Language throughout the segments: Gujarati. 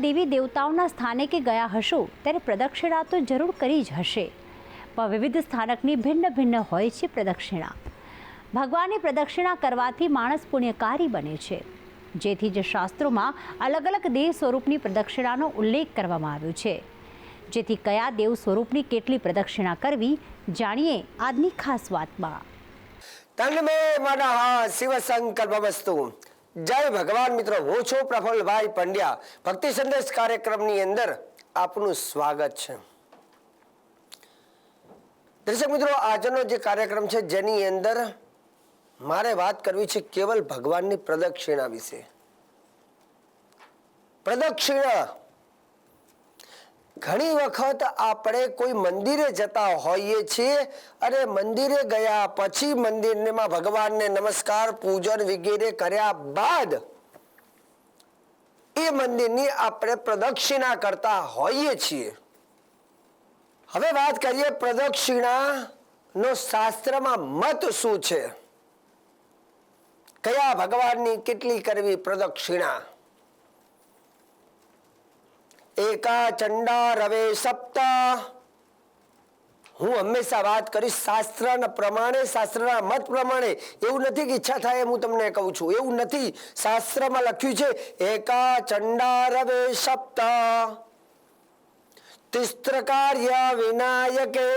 દેવી દેવતાઓના સ્થાને કે ગયા હશો, ત્યારે પ્રદક્ષિણા તો જરૂર કરી જ હશે. પણ વિવિધ સ્થાનકની ભિન્ન ભિન્ન હોય છે પ્રદક્ષિણા. ભગવાનની પ્રદક્ષિણા કરવાથી માણસ પુણ્યકારી બને છે. જેથી જ શાસ્ત્રોમાં અલગ અલગ દેવ સ્વરૂપની પ્રદક્ષિણાનો ઉલ્લેખ કરવામાં આવ્યો છે. જેથી કયા દેવ સ્વરૂપની કેટલી પ્રદક્ષિણા કરવી, જાણીએ આજની ખાસ વાતમાં. તન્મે મનઃ શિવ સંકલ્પમસ્તુ જય ભગવાન મિત્રો, હું છું પ્રફુલભાઈ પંડ્યા. ભક્તિ સંદેશ કાર્યક્રમની અંદર આપનું સ્વાગત છે. દર્શક મિત્રો, આજનો જે કાર્યક્રમ છે, જેની અંદર મારે વાત કરવી છે કેવલ ભગવાનની પ્રદક્ષિણા વિશે. પ્રદક્ષિણા ઘણી વખત આપણે કોઈ મંદિરે જતા હોઈએ છીએ અને મંદિરે ગયા પછી મંદિરમાં ભગવાનને નમસ્કાર, પૂજન વગેરે કર્યા બાદ એ મંદિરની આપણે પ્રદક્ષિણા કરતા હોઈએ છીએ. હવે વાત કરીએ પ્રદક્ષિણા નો શાસ્ત્રમાં મત શું છે? કયા ભગવાનની કેટલી કરવી પ્રદક્ષિણા? એકા ચંડા રવે સપ્ત હું હંમેશા વાત કરીશ શાસ્ત્રના પ્રમાણે શાસ્ત્રના મત પ્રમાણે એવું નથી કે ઈચ્છા થાય એમ હું તમને કહું છું એવું નથી શાસ્ત્રમાં લખ્યું છે એકા ચંડા રવે સપ્ત તિસ્ત્રકાર્ય વિનાયકે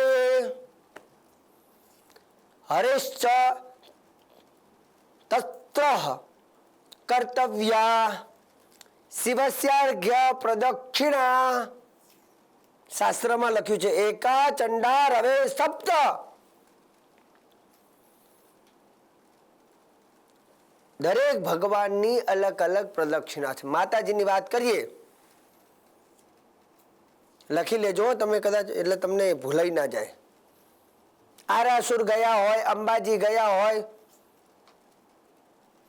હરેશ્ચ તત્ર કર્તવ્યા શિવસ્યાર્ઘ્ય પ્રદક્ષિણા. શાસ્ત્રમાં લખ્યું છે, એકા ચંડા રવે સપ્ત. દરેક ભગવાનની અલગ અલગ પ્રદક્ષિણા છે. માતાજીની વાત કરીએ, લખી લેજો તમે કદાચ, એટલે તમને ભૂલાઈ ના જાય. આરાસુર ગયા હોય, અંબાજી ગયા હોય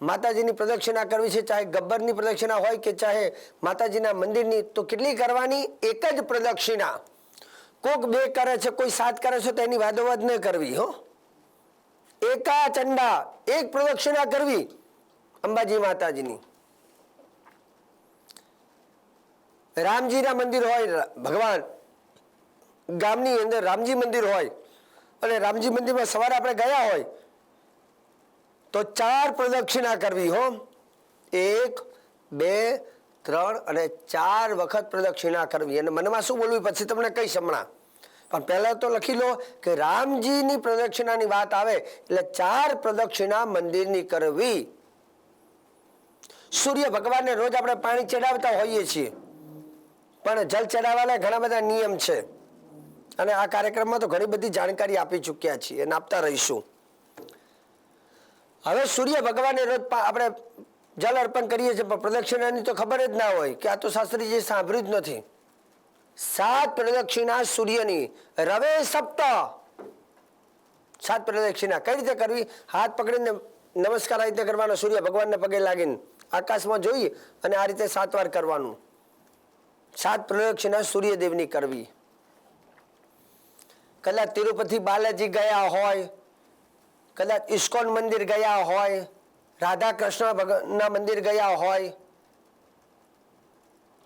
માતાજીની પ્રદક્ષિણા કરવી છે, ચાહે ગબ્બરની પ્રદક્ષિણા હોય કે ચાહે માતાજીના મંદિરની, તો કેટલી કરવાની? એક જ પ્રદક્ષિણા. કોક બે કરે છે, કોઈ સાત કરે છે, તો એની વાદોવાદ ન કરવી, હો. એકા ચંડા, એક પ્રદક્ષિણા કરવી, અંબાજી માતાજીની. રામજીના મંદિર હોય ભગવાન, ગામની અંદર રામજી મંદિર હોય, અને રામજી મંદિરમાં સવારે આપણે ગયા હોય તો ચાર પ્રદક્ષિણા કરવી હો. એક, બે, ત્રણ અને ચાર વખત પ્રદક્ષિણા કરવી. અને મનમાં શું બોલવી પછી તમને કહીશ હમણાં. પણ પહેલાં તો લખી લો કે રામજીની પ્રદક્ષિણાની વાત આવે એટલે ચાર પ્રદક્ષિણા મંદિરની કરવી. સૂર્ય ભગવાનને રોજ આપણે પાણી ચડાવતા હોઈએ છીએ. પણ જલ ચડાવવાના ઘણા બધા નિયમ છે. અને આ કાર્યક્રમમાં તો ઘણી બધી જાણકારી આપી ચૂક્યા છીએ અને આપતા રહીશું. હવે સૂર્ય ભગવાનને રોજ આપણે જલ અર્પણ કરીએ છીએ, પણ પ્રદક્ષિણાની તો ખબર જ ના હોય કે આ તો શાસ્ત્રીજી સાંભળ્યું જ નથી. સાત પ્રદક્ષિણા સૂર્યની, રવે સપ્ત. સાત પ્રદક્ષિણા કઈ રીતે કરવી? હાથ પકડીને નમસ્કાર આ રીતે કરવાનો, સૂર્ય ભગવાનને પગે લાગીને આકાશમાં જોઈ અને આ રીતે સાત વાર કરવાનું. સાત પ્રદક્ષિણા સૂર્યદેવની કરવી. કદાચ તિરુપતિ બાલાજી ગયા હોય કદાચ ઇસ્કોન મંદિર ગયા હોય રાધા કૃષ્ણ ભગવાનના મંદિર ગયા હોય,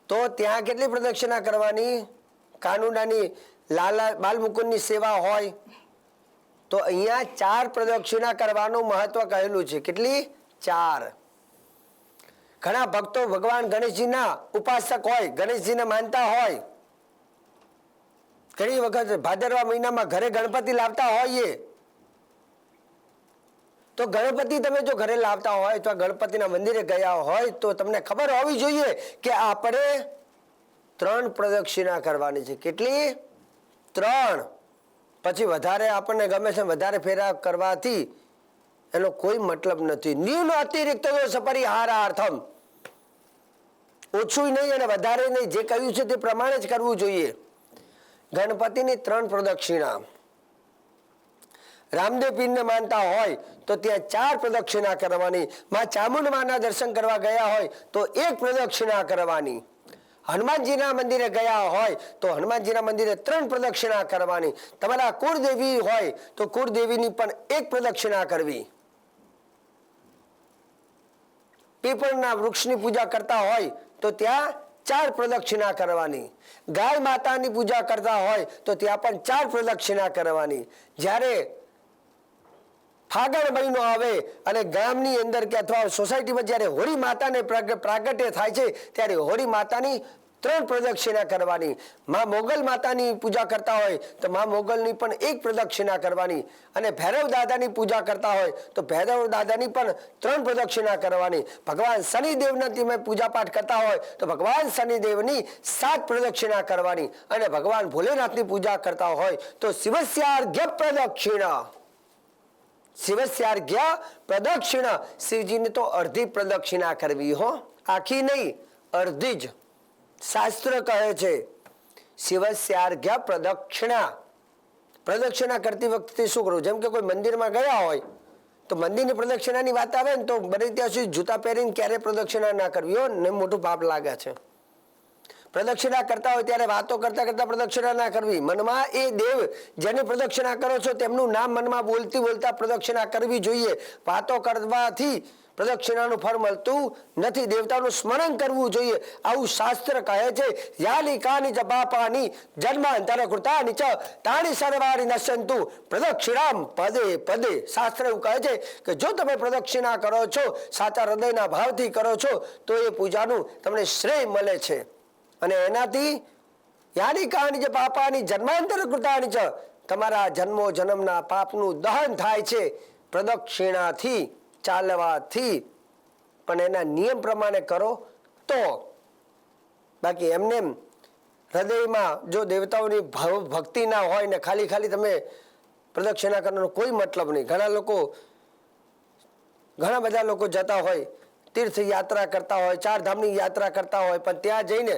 તો ત્યાં કેટલી પ્રદક્ષિણા કરવાની? કાનુડાની લાલા બાલમુકુંદની સેવા હોય, તો અહીંયા ચાર પ્રદક્ષિણા કરવાનું મહત્વ કહેલું છે. કેટલી? ચાર. ઘણા ભક્તો ભગવાન ગણેશજીના ઉપાસક હોય, ગણેશજીને માનતા હોય. ઘણી વખત ભાદરવા મહિનામાં ઘરે ગણપતિ લાવતા હોઈએ તો ગણપતિ તમે જો ઘરે લાવતા હોય અથવા ગણપતિના મંદિરે ગયા હોય તો તમને ખબર હોવી જોઈએ કે આપણે ત્રણ પ્રદક્ષિણા કરવાની છે. કેટલી? ત્રણ. પછી વધારે આપણને ગમે છે વધારે ફેરા કરવાથી એનો કોઈ મતલબ નથી. ન્યૂન અતિરિક્ત સપરિહારાર્થમ. ઓછું નહીં અને વધારે નહીં. જે કહ્યું છે તે પ્રમાણે જ કરવું જોઈએ. ગણપતિની ત્રણ પ્રદક્ષિણા. રામદેવ પીરને માનતા હોય તો ત્યાં ચાર પ્રદક્ષિણા કરવાની. માં ચામુંડમાના દર્શન કરવા ગયા હોય તો એક પ્રદક્ષિણા કરવાની. હનુમાનજીના મંદિરે ગયા હોય તો હનુમાનજીના મંદિરે ત્રણ પ્રદક્ષિણા કરવાની. તમારા કુળદેવી હોય તો કુળદેવીની પણ એક પ્રદક્ષિણા કરવી. પીપળના વૃક્ષની પૂજા કરતા હોય તો ત્યાં ચાર પ્રદક્ષિણા કરવાની. ગાય માતાની પૂજા કરતા હોય તો ત્યાં પણ ચાર પ્રદક્ષિણા કરવાની. જ્યારે ફાગણ મહિનો આવે અને ગામની અંદર કે અથવા સોસાયટીમાં જ્યારે હોળી માતાને પ્રાગ- પ્રાગટ્ય થાય છે, ત્યારે હોળી માતાની ત્રણ પ્રદક્ષિણા કરવાની. માં મોગલ માતાની પૂજા કરતા હોય, તો માં મોગલની પણ એક પ્રદક્ષિણા કરવાની. અને ભૈરવ દાદાની પૂજા કરતા હોય, તો ભૈરવ દાદાની પણ ત્રણ પ્રદક્ષિણા કરવાની. ભગવાન શનિદેવના તમે પૂજા પાઠ કરતા હોય, તો ભગવાન શનિદેવની સાત પ્રદક્ષિણા કરવાની. અને ભગવાન ભોલેનાથની પૂજા કરતા હોય, તો શિવસ્યાર્ઘ્ય પ્રદક્ષિણા. શિવસ્યાર્ઘ્ય પ્રદક્ષિણા. શિવજીને તો અડધી પ્રદક્ષિણા કરવી હો. આખી નહીં, અડધી જ. શાસ્ત્ર કહે છે, શિવસ્યાર્ઘ્ય પ્રદક્ષિણા. પ્રદક્ષિણા કરતી વખતે શું કરવું? જેમ કે કોઈ મંદિરમાં ગયા હોય, તો મંદિરની પ્રદક્ષિણાની વાત આવે ને, તો બને ત્યાં સુધી જૂતા પહેરીને ક્યારે પ્રદક્ષિણા ના કરવી હો, ને મોટું પાપ લાગે છે. પ્રદક્ષિણા કરતા હોય ત્યારે વાતો કરતા કરતા પ્રદક્ષિણા ના કરવી. મનમાં એ દેવ જેની પ્રદક્ષિણા કરો છો તેમનું નામ મનમાં બોલતી બોલતા પ્રદક્ષિણા કરવી જોઈએ. વાતો કરવાથી પ્રદક્ષિણાનું ફળ મળતું નથી. દેવતાનું સ્મરણ કરવું જોઈએ. આવું શાસ્ત્ર કહે છે, યાની કાની જ બાપાની જન્માંતર કૃતાની ચ તાણી સરવારી નશ્યંતુ પ્રદક્ષિણામ પદે પદે. શાસ્ત્ર એવું કહે છે કે જો તમે પ્રદક્ષિણા કરો છો, સાચા હૃદયના ભાવથી કરો છો, તો એ પૂજાનું તમને શ્રેય મળે છે. અને એનાથી યાની કહાની જે પાપાની જન્માંતર કૃતાની છે, તમારા જન્મો જન્મના પાપનું દહન થાય છે, પ્રદક્ષિણાથી ચાલવાથી. પણ એના નિયમ પ્રમાણે કરો તો. બાકી એમને એમ હૃદયમાં જો દેવતાઓની ભક્તિ ના હોય ને ખાલી ખાલી તમે પ્રદક્ષિણા કરવાનો કોઈ મતલબ નહીં. ઘણા લોકો, ઘણા બધા લોકો જતા હોય તીર્થ યાત્રા કરતા હોય ચાર ધામની યાત્રા કરતા હોય, પણ ત્યાં જઈને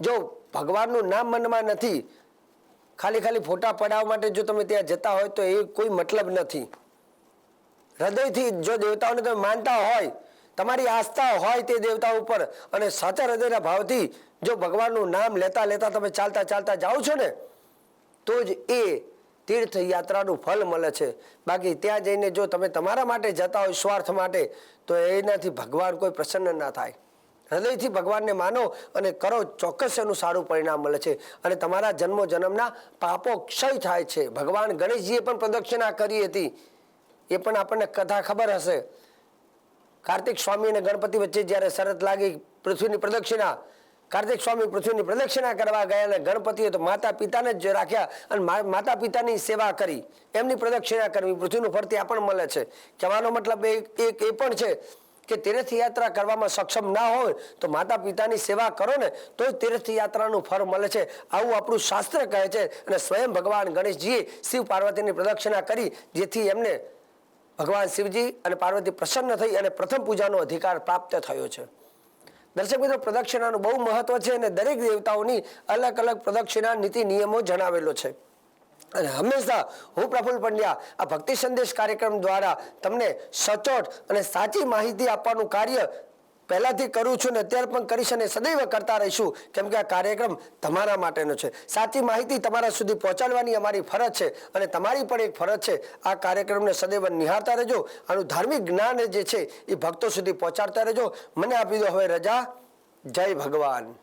જો ભગવાનનું નામ મનમાં નથી, ખાલી ખાલી ફોટા પડાવવા માટે જો તમે ત્યાં જતા હોય તો એ કોઈ મતલબ નથી. હૃદયથી જો દેવતાઓને તમે માનતા હોય, તમારી આસ્થા હોય તે દેવતા ઉપર અને સાચા હૃદયના ભાવથી જો ભગવાનનું નામ લેતા લેતા તમે ચાલતા ચાલતા જાઓ છો ને, તો જ એ તીર્થયાત્રાનું ફળ મળે છે. બાકી ત્યાં જઈને જો તમે તમારા માટે જતા હોય, સ્વાર્થ માટે, તો એનાથી ભગવાન કોઈ પ્રસન્ન ના થાય. હૃદયથી ભગવાનને માનો અને કરો, ચોક્કસ એનું સારું પરિણામ મળે છે. અને તમારા જન્મો જન્મના પાપો ક્ષય થાય છે. ભગવાન ગણેશજીએ પણ પ્રદક્ષિણા કરી હતી. એ પણ આપણને કથા ખબર હશે. કાર્તિક સ્વામી અને ગણપતિ વચ્ચે જ્યારે શરત લાગી પૃથ્વીની પ્રદક્ષિણા, કાર્તિક સ્વામી પૃથ્વીની પ્રદક્ષિણા કરવા ગયા અને ગણપતિએ તો માતા પિતાને જ રાખ્યા અને માતા પિતાની સેવા કરી. એમની પ્રદક્ષિણા કરવી પૃથ્વીનું ફરતી આ પણ મળે છે. કહેવાનો મતલબ એક એ પણ છે કે તીર્થયાત્રા કરવામાં સક્ષમ ના હોય તો માતા પિતાની સેવા કરો ને તો તીર્થયાત્રાનું ફળ મળે છે. આવું આપણું શાસ્ત્ર કહે છે અને સ્વયં ભગવાન ગણેશજીએ શિવ પાર્વતીની પ્રદક્ષિણા કરી, જેથી એમને ભગવાન શિવજી અને પાર્વતી પ્રસન્ન થઈ અને પ્રથમ પૂજાનો અધિકાર પ્રાપ્ત થયો છે. દર્શક મિત્રો, પ્રદક્ષિણાનું બહુ મહત્વ છે અને દરેક દેવતાઓની અલગ અલગ પ્રદક્ષિણા નીતિ નિયમો જણાવેલો છે. અને હંમેશા હું પ્રફુલ્લ પંડ્યા આ ભક્તિ સંદેશ કાર્યક્રમ દ્વારા તમને સચોટ અને સાચી માહિતી આપવાનું કાર્ય પહેલાંથી કરું છું ને અત્યારે પણ કરીશ અને સદૈવ કરતા રહીશું, કેમ કે આ કાર્યક્રમ તમારા માટેનો છે. સાચી માહિતી તમારા સુધી પહોંચાડવાની અમારી ફરજ છે અને તમારી પણ એક ફરજ છે. આ કાર્યક્રમને સદૈવ નિહાળતા રહેજો. આનું ધાર્મિક જ્ઞાન જે છે એ ભક્તો સુધી પહોંચાડતા રહેજો. મને આપી દો હવે રજા. જય ભગવાન.